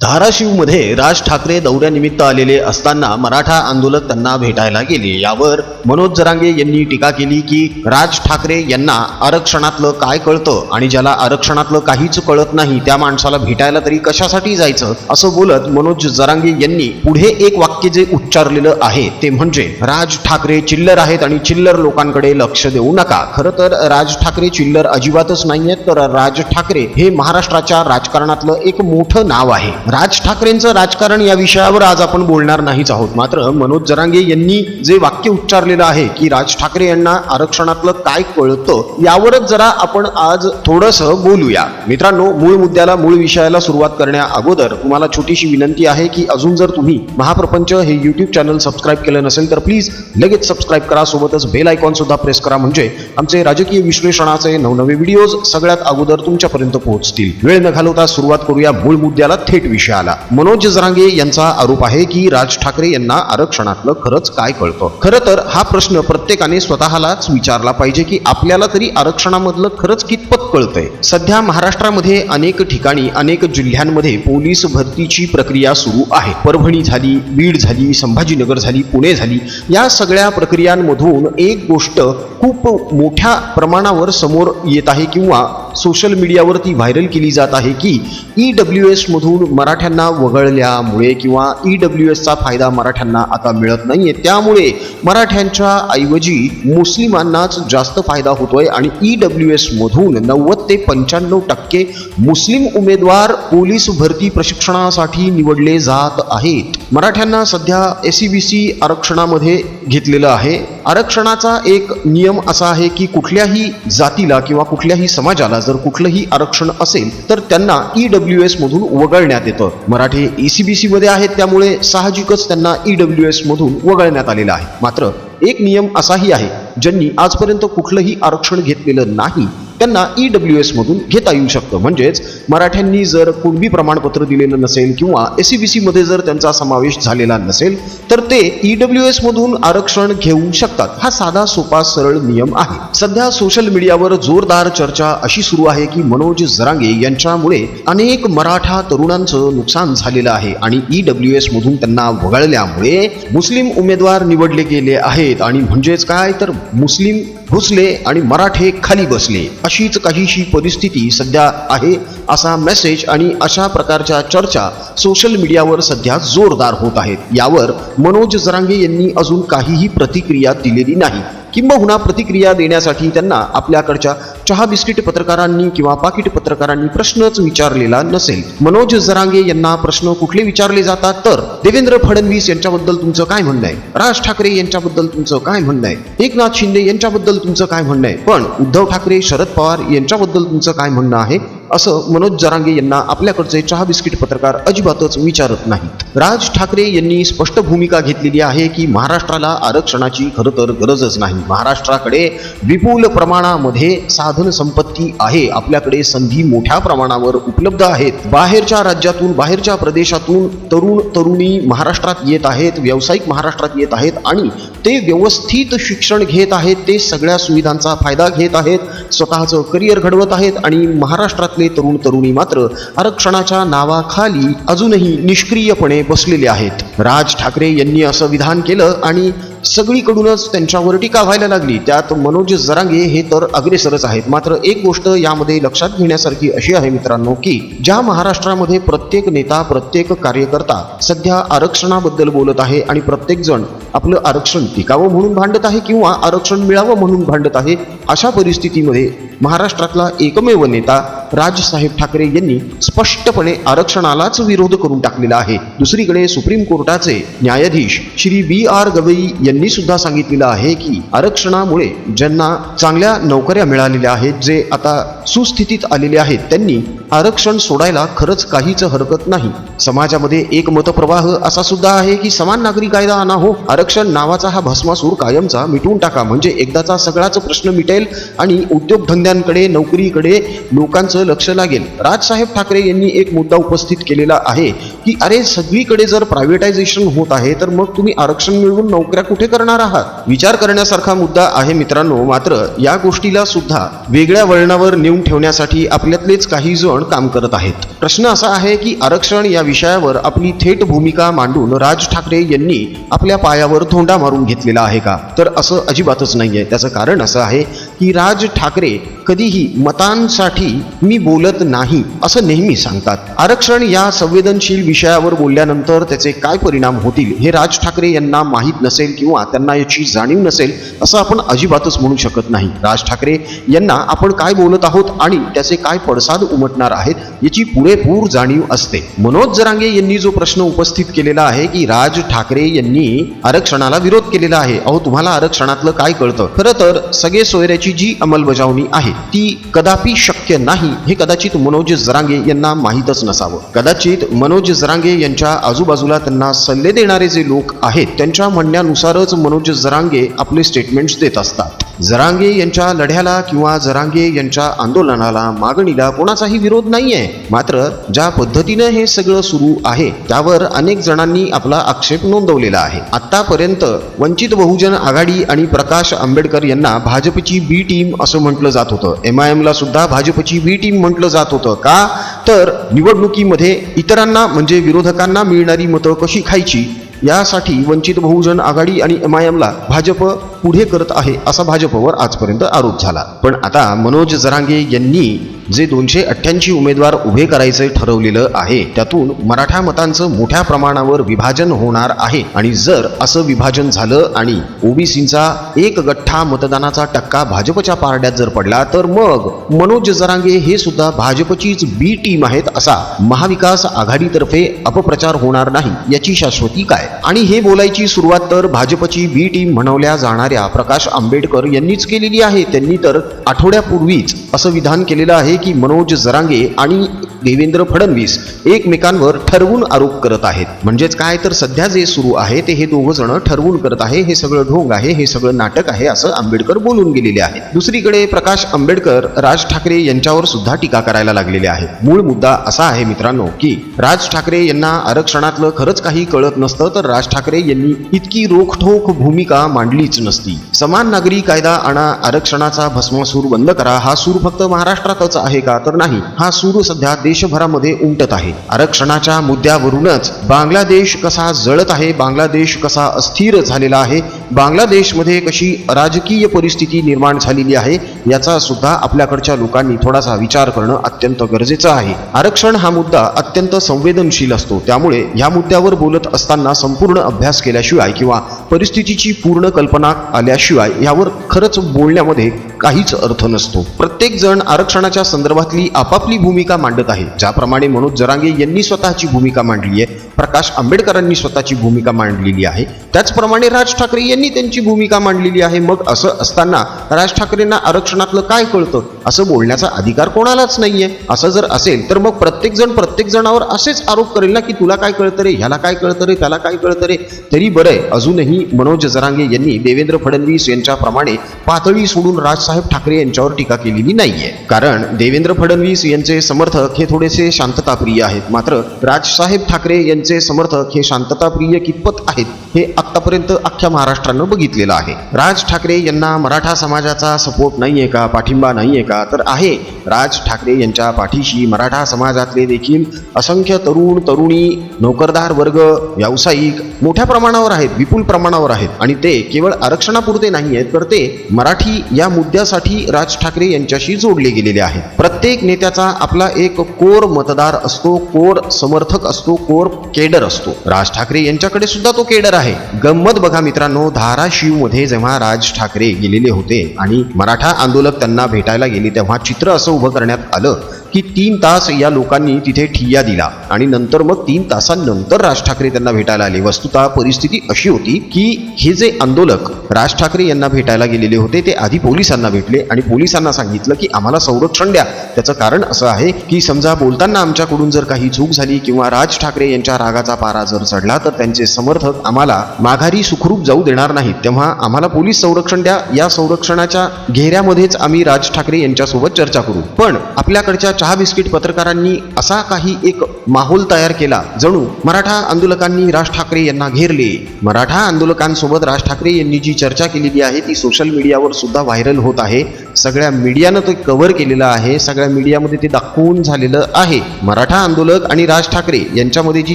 धाराशिवमध्ये राज ठाकरे दौऱ्यानिमित्त आलेले असताना मराठा आंदोलक त्यांना भेटायला गेले. यावर मनोज जरांगे यांनी टीका केली की राज ठाकरे यांना आरक्षणातलं काय कळतं आणि ज्याला आरक्षणातलं काहीच कळत नाही त्या माणसाला भेटायला तरी कशासाठी जायचं? असं बोलत मनोज जरांगे यांनी पुढे एक वाक्य जे उच्चारलेलं आहे ते म्हणजे राज ठाकरे चिल्लर आहेत आणि चिल्लर लोकांकडे लक्ष देऊ नका. खरं तर राज ठाकरे चिल्लर अजिबातच नाहीयेत तर राज ठाकरे हे महाराष्ट्राच्या राजकारणातलं एक मोठं नाव आहे. राज ठाकरेंचं राजकारण या विषयावर आज आपण बोलणार नाहीच आहोत. मात्र मनोज जरांगे यांनी जे वाक्य उच्चारलेलं आहे की राज ठाकरे यांना आरक्षणातलं काय कळतं यावरच जरा आपण आज थोडस बोलूया. मित्रांनो मूळ मुद्द्याला मूळ विषयाला सुरुवात करण्या अगोदर तुम्हाला छोटीशी विनंती आहे की अजून जर तुम्ही महाप्रपंच हे युट्यूब चॅनल सबस्क्राईब केलं नसेल तर प्लीज लगेच सबस्क्राईब करा. सोबतच बेल आयकॉन सुद्धा प्रेस करा. म्हणजे आमचे राजकीय विश्लेषणाचे नवनवे व्हिडिओज सगळ्यात अगोदर तुमच्यापर्यंत पोहोचतील. वेळ न घालवता सुरुवात करूया. मूळ मुद्द्याला थेट विषयाला मनोज जरांगे यांचा आरोप आहे की राज ठाकरे यांना आरक्षणातलं खरंच काय कळतं? खरं तर हा प्रश्न प्रत्येकाने स्वतःलाच विचारला पाहिजे की आपल्याला तरी आरक्षणामधलं खरंच कितपत कळतंय? सध्या महाराष्ट्रामध्ये अनेक ठिकाणी अनेक जिल्ह्यांमध्ये पोलीस भरतीची प्रक्रिया सुरू आहे. परभणी झाली बीड झाली संभाजीनगर झाली पुणे झाली. या सगळ्या प्रक्रियांमधून एक गोष्ट खूप मोठ्या प्रमाणावर समोर येत आहे किंवा सोशल मीडियावरती व्हायरल केली जात आहे की ई डब्ल्यू एसमधून मराठ्यांना वगळल्यामुळे किंवा ई डब्ल्यू एसचा फायदा मराठ्यांना आता मिळत नाहीये. त्यामुळे मराठ्यांच्या ऐवजी मुस्लिमांनाच जास्त फायदा होतोय आणि ई डब्ल्यू एसमधून नव्वद ते पंच्याण्णव टक्के मुस्लिम उमेदवार पोलीस भरती प्रशिक्षणासाठी निवडले जात आहेत. मराठ्यांना सध्या एस बी सी आरक्षणामध्ये घेतलेलं आहे. आरक्षणाचा एक नियम असा आहे की कुठल्याही जातीला किंवा कुठल्याही समाजाला जर कुठलंही आरक्षण असेल तर त्यांना ई डब्ल्यू एस मधून वगळण्यात येतं. मराठी ईसीबीसी सी बी मध्ये आहेत त्यामुळे साहजिकच त्यांना ई डब्ल्यू एस मधून वगळण्यात आलेलं आहे. मात्र एक नियम असाही आहे ज्यांनी आजपर्यंत कुठलंही आरक्षण घेतलेलं नाही त्यांना ई डब्ल्यू एसमधून घेता येऊ शकतं. म्हणजेच मराठ्यांनी जर कुणबी प्रमाणपत्र दिलेलं नसेल किंवा एस बी सी मध्ये जर त्यांचा समावेश झालेला नसेल तर ते ई डब्ल्यू एसमधून आरक्षण घेऊ शकतात. हा साधा सोपा सरळ नियम आहे. सध्या सोशल मीडियावर जोरदार चर्चा अशी सुरू आहे की मनोज जरांगे यांच्यामुळे अनेक मराठा तरुणांचं नुकसान झालेलं आहे आणि ई डब्ल्यू एस मधून त्यांना वगळल्यामुळे मुस्लिम उमेदवार निवडले गेले आहेत. आणि म्हणजेच काय? तर मुस्लिम घुसले आणि मराठे खाली बसले. अशीच काहीशी परिस्थिती सध्या आहे असा मेसेज आणि अशा प्रकारच्या चर्चा सोशल मीडियावर सध्या जोरदार होत आहेत. यावर मनोज जरांगे यांनी अजून काहीही प्रतिक्रिया दिलेली नाही. किंबहुना प्रतिक्रिया देण्यासाठी त्यांना आपल्याकडच्या चहा बिस्किट पत्रकारांनी किंवा पाकिट पत्रकारांनी प्रश्नच विचारलेला नसेल. मनोज जरांगे यांना प्रश्न कुठले विचारले जातात? तर देवेंद्र फडणवीस यांच्याबद्दल तुमचं काय म्हणणं आहे? राज ठाकरे यांच्याबद्दल तुमचं काय म्हणणं आहे? एकनाथ शिंदे यांच्याबद्दल तुमचं काय म्हणणं आहे? पण उद्धव ठाकरे शरद पवार यांच्याबद्दल तुमचं काय म्हणणं आहे? असं मनोज जरांगे यांना आपल्याकडचे चहा बिस्किट पत्रकार अजिबातच विचारत नाहीत. राज ठाकरे यांनी स्पष्ट भूमिका घेतलेली आहे की महाराष्ट्राला आरक्षणाची खरं तर गरजच नाही. महाराष्ट्राकडे विपुल प्रमाणामध्ये साधन संपत्ती आहे. आपल्याकडे संधी मोठ्या प्रमाणावर उपलब्ध आहेत. बाहेरच्या राज्यातून बाहेरच्या प्रदेशातून तरुण तरुणी महाराष्ट्रात येत आहेत व्यावसायिक महाराष्ट्रात येत आहेत आणि ते व्यवस्थित शिक्षण घेत आहेत ते सगळ्या सुविधांचा फायदा घेत आहेत स्वतःचं करिअर घडवत आहेत आणि महाराष्ट्रातले तरुण तरुणी मात्र आरक्षणाच्या नावाखाली अजूनही निष्क्रियपणे बसलेले आहेत. राज ठाकरे यांनी असं विधान केलं आणि सगळीकडूनच त्यांच्यावर टीका व्हायला लागली. त्यात मनोज जरांगे हे तर अग्रेसरच आहेत. मात्र एक गोष्ट यामध्ये लक्षात घेण्यासारखी अशी आहे मित्रांनो की ज्या महाराष्ट्रामध्ये प्रत्येक नेता प्रत्येक कार्यकर्ता सध्या आरक्षणाबद्दल बोलत आहे आणि प्रत्येक जण आपलं आरक्षण टिकावं म्हणून भांडत आहे किंवा आरक्षण मिळावं म्हणून भांडत आहे अशा परिस्थितीमध्ये महाराष्ट्रातला एकमेव नेता राजसाहेब ठाकरे यांनी स्पष्टपणे आरक्षणालाच विरोध करून टाकलेला आहे. दुसरीकडे सुप्रीम कोर्टाचे न्यायाधीश श्री बी आर गवई यांनी सुद्धा सांगितलेलं आहे की आरक्षणामुळे ज्यांना चांगल्या नोकऱ्या मिळालेल्या आहेत जे आता सुस्थितीत आलेले आहेत त्यांनी आरक्षण सोडायला खरंच काहीच हरकत नाही. समाजामध्ये एक मतप्रवाह असा सुद्धा आहे की समान नागरी कायदा आणा हो. आरक्षण नावाचा हा भस्मासूर कायमचा मिटवून टाका. म्हणजे एकदाचा सगळाच प्रश्न मिटेल आणि उद्योगधंद्यांकडे नोकरीकडे लोकांचं लक्ष लागेल. राजसाहेब ठाकरे यांनी एक मुद्दा उपस्थित केलेला आहे की अरे सगळीकडे जर प्रायव्हेटायझेशन होत आहे तर मग तुम्ही आरक्षण मिळवून नोकऱ्या कुठे करणार आहात? विचार करण्यासारखा मुद्दा आहे मित्रांनो. मात्र या गोष्टीला सुद्धा वेगळ्या वळणावर नेऊन ठेवण्यासाठी आपल्यातलेच काही जण आपण काम करत आहेत. प्रश्न असा आहे की आरक्षण या विषयावर आपली थेट भूमिका मांडून राज ठाकरे यांनी आपल्या पायावर थोंडा मारून घेतलेला आहे का? तर असं अजिबातच नाहीये. त्याचं कारण असं आहे की राज ठाकरे कधीही मतांसाठी मी बोलत नाही असं नेहमी सांगतात. आरक्षण या संवेदनशील विषयावर बोलल्यानंतर त्याचे काय परिणाम होतील हे राज ठाकरे यांना माहीत नसेल किंवा त्यांना याची जाणीव नसेल असं आपण अजिबातच म्हणू शकत नाही. राज ठाकरे यांना आपण काय बोलत आहोत आणि त्याचे काय पडसाद उमटणार आहेत याची पुरेपूर जाणीव असते. मनोज जरांगे यांनी जो प्रश्न उपस्थित केलेला आहे की राज ठाकरे यांनी आरक्षणाला विरोध केलेला आहे अहो तुम्हाला आरक्षणातलं काय कळतं? खरं तर सगळे सोयऱ्याची जी अंमलबजावणी आहे ती कदापि शक्य नाही हे कदाचित मनोज जरांगे यांना माहीतच नसावं. कदाचित मनोज जरांगे यांच्या आजूबाजूला त्यांना सल्ले देणारे जे लोक आहेत त्यांच्या म्हणण्यानुसारच मनोज जरांगे आपले स्टेटमेंट्स देत असतात. जरांगे यांच्या लढ्याला किंवा जरांगे यांच्या आंदोलनाला मागणीला कोणाचाही विरोध नाही आहे मात्र ज्या पद्धतीनं हे सगळं सुरू आहे त्यावर अनेक जणांनी आपला आक्षेप नोंदवलेला आहे. आतापर्यंत वंचित बहुजन आघाडी आणि प्रकाश आंबेडकर यांना भाजपची बी टीम असं म्हटलं जात होतं. एम आय एमला सुद्धा भाजपची बी टीम म्हटलं जात होतं. का? तर निवडणुकीमध्ये इतरांना म्हणजे विरोधकांना मिळणारी मतं कशी खायची? यासाठी वंचित बहुजन आघाडी आणि एम आय एमला भाजप पुढे करत आहे असा भाजपवर आजपर्यंत आरोप झाला. पण आता मनोज जरांगे यांनी जे दोनशे अठ्ठ्याऐंशी उमेदवार उभे करायचे ठरवलेलं आहे त्यातून मराठा मतांचं मोठ्या प्रमाणावर विभाजन होणार आहे. आणि जर असं विभाजन झालं आणि ओबीसींचा एक गठ्ठा मतदानाचा टक्का भाजपच्या पारड्यात जर पडला तर मग मनोज जरांगे हे सुद्धा भाजपचीच बी टीम आहेत असा महाविकास आघाडीतर्फे अपप्रचार होणार नाही याची शाश्वती काय? आणि हे बोलायची सुरुवात तर भाजपची बी टीम म्हणवल्या जाणार जाणाऱ्या प्रकाश आंबेडकर यांनीच केलेली आहे. त्यांनी तर आठवड्यापूर्वीच असं विधान केलेलं आहे की मनोज जरांगे आणि देवेंद्र फडणवीस एकमेकांवर ठरवून आरोप करत आहेत. म्हणजेच काय तर सध्या जे सुरू आहे ते हे दोघं जण ठरवून करत आहे. हे सगळं ढोंग आहे हे सगळं नाटक आहे असं आंबेडकर बोलून गेलेले आहे दुसरीकडे प्रकाश आंबेडकर राज ठाकरे यांच्यावर सुद्धा टीका करायला लागलेले आहेत मूळ मुद्दा असा आहे मित्रांनो की राज ठाकरे यांना आरक्षणातलं खरंच काही कळत नसतं तर राज ठाकरे यांनी इतकी रोखठोक भूमिका मांडलीच नसते. समान नागरी कायदा आणा आरक्षणाचा भस्मासूर बंद करा हा सूर फक्त महाराष्ट्रातच आहे का? तर नाही. हा सूर सध्या देशभरामध्ये उमटत आहे. आरक्षणाच्या मुद्द्यावरूनच बांगलादेश कसा जळत आहे बांगलादेश कसा अस्थिर झालेला आहे बांगलादेशमध्ये कशी राजकीय परिस्थिती निर्माण झालेली आहे याचा सुद्धा आपल्याकडच्या लोकांनी थोडासा विचार करणं अत्यंत गरजेचं आहे. आरक्षण हा मुद्दा अत्यंत संवेदनशील असतो. त्यामुळे ह्या मुद्द्यावर बोलत असताना संपूर्ण अभ्यास केल्याशिवाय किंवा परिस्थितीची पूर्ण कल्पना आल्याशिवाय यावर खरंच बोलण्यामध्ये काहीच अर्थ नसतो. प्रत्येक जण आरक्षणाच्या संदर्भातली आपापली भूमिका मांडत आहे. ज्याप्रमाणे मनोज जरांगे यांनी स्वतःची भूमिका मांडली आहे प्रकाश आंबेडकरांनी स्वतःची भूमिका मांडलेली आहे त्याचप्रमाणे राज ठाकरे यांनी त्यांची भूमिका मांडलेली आहे. मग असं असताना राज ठाकरेंना आरक्षणातलं काय कळतं? असं बोलण्याचा अधिकार कोणालाच नाहीये. असं जर असेल तर मग प्रत्येक जण प्रत्येक जणावर असेच आरोप करेल ना की तुला काय कळतं रे ह्याला काय कळतं रे त्याला काय कळतं रे. तरी बरं अजूनही मनोज जरांगे यांनी देवेंद्र फडणवीस यांच्याप्रमाणे पातळी सोडून राजसाहेब ठाकरे यांच्यावर टीका केलेली नाहीये. कारण देवेंद्र फडणवीस यांचे समर्थक हे थोडेसे शांतताप्रिय आहेत. मात्र राजसाहेब ठाकरे यांचे समर्थक हे शांतताप्रिय कितपत आहेत हे आतापर्यंत अख्ख्या महाराष्ट्रानं बघितलेलं आहे. राज ठाकरे यांना मराठा समाजाचा सपोर्ट नाहीये का? पाठिंबा नाहीये का? तर आहे. राज ठाकरे यांच्या पाठीशी मराठा समाजातले देखील असंख्य तरुण तरुणी नोकरदार वर्ग व्यावसायिक मोठ्या प्रमाणावर आहेत विपुल प्रमाणावर आहेत. आणि ते केवळ आरक्षणापुरते नाही आहेत तर ते मराठी या मुद्द्यासाठी राज ठाकरे यांच्याशी जोडले गेलेले आहेत. प्रत्येक नेत्याचा आपला एक कोर मतदार असतो कोर समर्थक असतो कोर केडर असतो. राज ठाकरे यांच्याकडे सुद्धा तो केडर आहे. गंमत बघा मित्रांनो धाराशिवमध्ये जेव्हा राज ठाकरे गेलेले होते आणि मराठा आंदोलक त्यांना भेटायला गेले तेव्हा चित्र असं उभं करण्यात आलं की तीन तास या लोकांनी तिथे ठिय्या दिला. आणि नंतर मग तीन तासांनंतर राज ठाकरे त्यांना भेटायला आले. वस्तुतः परिस्थिती अशी होती की हे जे आंदोलक राज ठाकरे यांना भेटायला गेलेले होते ते आधी पोलिसांना भेटले आणि पोलिसांना सांगितलं की आम्हाला संरक्षण द्या. त्याचं कारण असं आहे की समजा बोलताना आमच्याकडून जर काही चूक झाली किंवा राज ठाकरे यांच्या रागाचा पारा जर चढला तर त्यांचे समर्थक आम्हाला माघारी सुखरूप जाऊ देणार नाहीत. तेव्हा आम्हाला पोलीस संरक्षण द्या. या संरक्षणाच्या घेऱ्यामध्येच आम्ही राज ठाकरे यांच्यासोबत चर्चा करू. पण आपल्याकडच्या चहा बिस्किट पत्रकारांनी असा काही एक माहोल तयार केला जणू मराठा आंदोलकांनी राज ठाकरे यांना घेरले. मराठा आंदोलकांसोबत राज ठाकरे यांनी जी चर्चा केलेली आहे ती सोशल मीडियावर सुद्धा व्हायरल होत आहे. सगळ्या मीडियानं ते कव्हर केलेलं आहे सगळ्या मीडियामध्ये ते दाखवून झालेलं आहे. मराठा आंदोलक आणि राज ठाकरे यांच्यामध्ये जी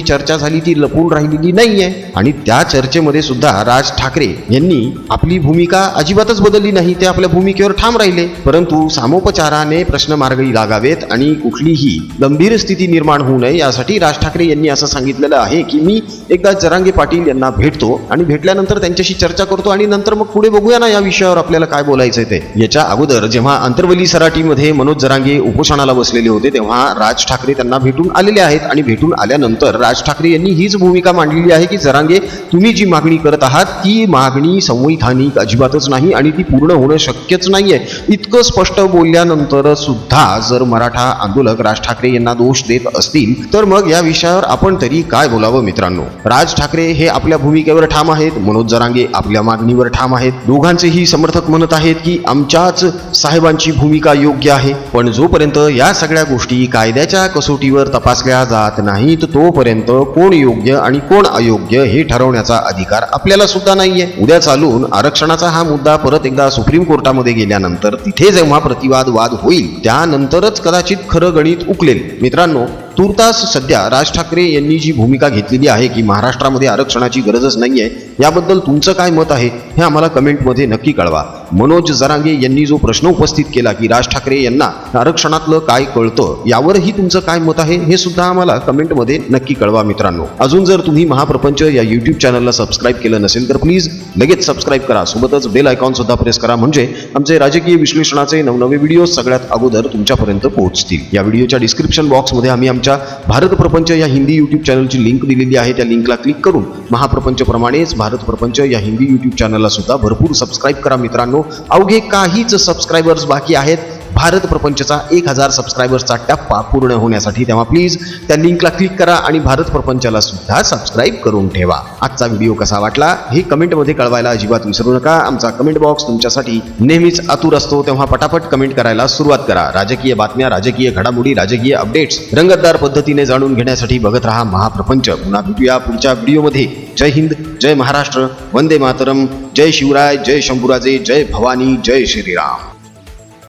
चर्चा झाली ती लपून राहिलेली नाहीये. आणि त्या चर्चेमध्ये सुद्धा राज ठाकरे यांनी आपली भूमिका अजिबातच बदलली नाही ते आपल्या भूमिकेवर ठाम राहिले. परंतु सामोपचाराने प्रश्न मार्गी लागावेत आणि कुठलीही गंभीर स्थिती निर्माण होऊ नये यासाठी राज ठाकरे यांनी असं सांगितलेलं आहे की मी एकदा जरांगे पाटील यांना भेटतो आणि भेटल्यानंतर त्यांच्याशी चर्चा करतो आणि नंतर मग पुढे बघूया ना या विषयावर आपल्याला काय बोलायचं ते. याच्या अगोदर जेव्हा अंतर्वली सराटीमध्ये मनोज जरांगे उपोषणाला बसलेले होते तेव्हा राज ठाकरे त्यांना भेटून आलेले आहेत आणि भेटून आल्यानंतर राज ठाकरे यांनी हीच भूमिका मांडलेली आहे की जरांगे तुम्ही जी मागणी करत आहात ती मागणी संवैधानिक अजिबातच नाही आणि ती पूर्ण होणं शक्यच नाहीये. इतकं स्पष्ट बोलल्यानंतर सुद्धा जर मराठा आंदोलक राज ठाकरे यांना दोष देत असतील तर मग या विषयावर आपण तरी काय बोलावं मित्रांनो? राज ठाकरे हे आपल्या भूमिकेवर ठाम आहेत मनोज जरांगे आपल्या मागणीवर ठाम आहेत दोघांचेही समर्थक म्हणत आहेत की आमच्याच साहेबांची भूमिका योग्य आहे. पण जोपर्यंत या सगळ्या गोष्टी कायद्याच्या कसोटीवर तपासल्या जात नाहीत तोपर्यंत कोण योग्य आणि कोण अयोग्य हे ठरवण्याचा अधिकार आपल्याला सुद्धा नाहीये. उद्या चालून आरक्षणाचा हा मुद्दा परत एकदा सुप्रीम कोर्टामध्ये गेल्यानंतर तिथे जेव्हा प्रतिवाद वाद होईल. त्यानंतरच कदाचित खरं गणित उकलेल. मित्रांनो तूर्तास सध्या राज ठाकरे यांनी जी भूमिका घेतलेली आहे की महाराष्ट्रामध्ये आरक्षणाची गरजच नाही आहे याबद्दल तुमचं काय मत आहे हे आम्हाला कमेंटमध्ये नक्की कळवा. मनोज जरांगे यांनी जो प्रश्न उपस्थित केला की राज ठाकरे यांना आरक्षणातलं काय कळतं यावरही तुमचं काय मत आहे हे सुद्धा आम्हाला कमेंटमध्ये नक्की कळवा मित्रांनो. अजून जर तुम्ही महाप्रपंच या युट्यूब चॅनलला सबस्क्राईब केलं नसेल तर प्लीज लगेच सबस्क्राईब करा. सोबतच बेल आयकॉन सुद्धा प्रेस करा. म्हणजे आमचे राजकीय विश्लेषणाचे नवनवे व्हिडिओ सगळ्यात अगोदर तुमच्यापर्यंत पोहोचतील. या व्हिडिओच्या डिस्क्रिप्शन बॉक्समध्ये आम्ही आमच्या भारत प्रपंच या हिंदी यूट्यूब चॅनलची लिंक दिलेली आहे. त्या लिंकला क्लिक करून महाप्रपंचप्रमाणेच भारत प्रपंच या हिंदी यूट्यूब चॅनलला सुद्धा भरपूर सबस्क्राईब करा मित्रांनो. अवघे काहीच सबस्क्रायबर्स बाकी आहेत. भारत प्रपंचचा एक हजार सबस्क्रायबर्सचा टप्पा पूर्ण होण्यासाठी तेव्हा प्लीज त्या लिंकला क्लिक करा आणि भारत प्रपंचाला सुद्धा सबस्क्राईब करून ठेवा. आजचा व्हिडिओ कसा वाटला हे कमेंटमध्ये कळवायला अजिबात विसरू नका. आमचा कमेंट बॉक्स तुमच्यासाठी नेहमीच आतुर असतो. तेव्हा पटापट कमेंट करायला सुरुवात करा. राजकीय बातम्या राजकीय घडामोडी राजकीय अपडेट्स रंगतदार पद्धतीने जाणून घेण्यासाठी बघत राहा महाप्रपंच. पुन्हा भेटूया पुढच्या व्हिडिओमध्ये जय हिंद जय महाराष्ट्र. वंदे मातरम. जय शिवराय जय शंभूराजे जय भवानी जय श्रीराम.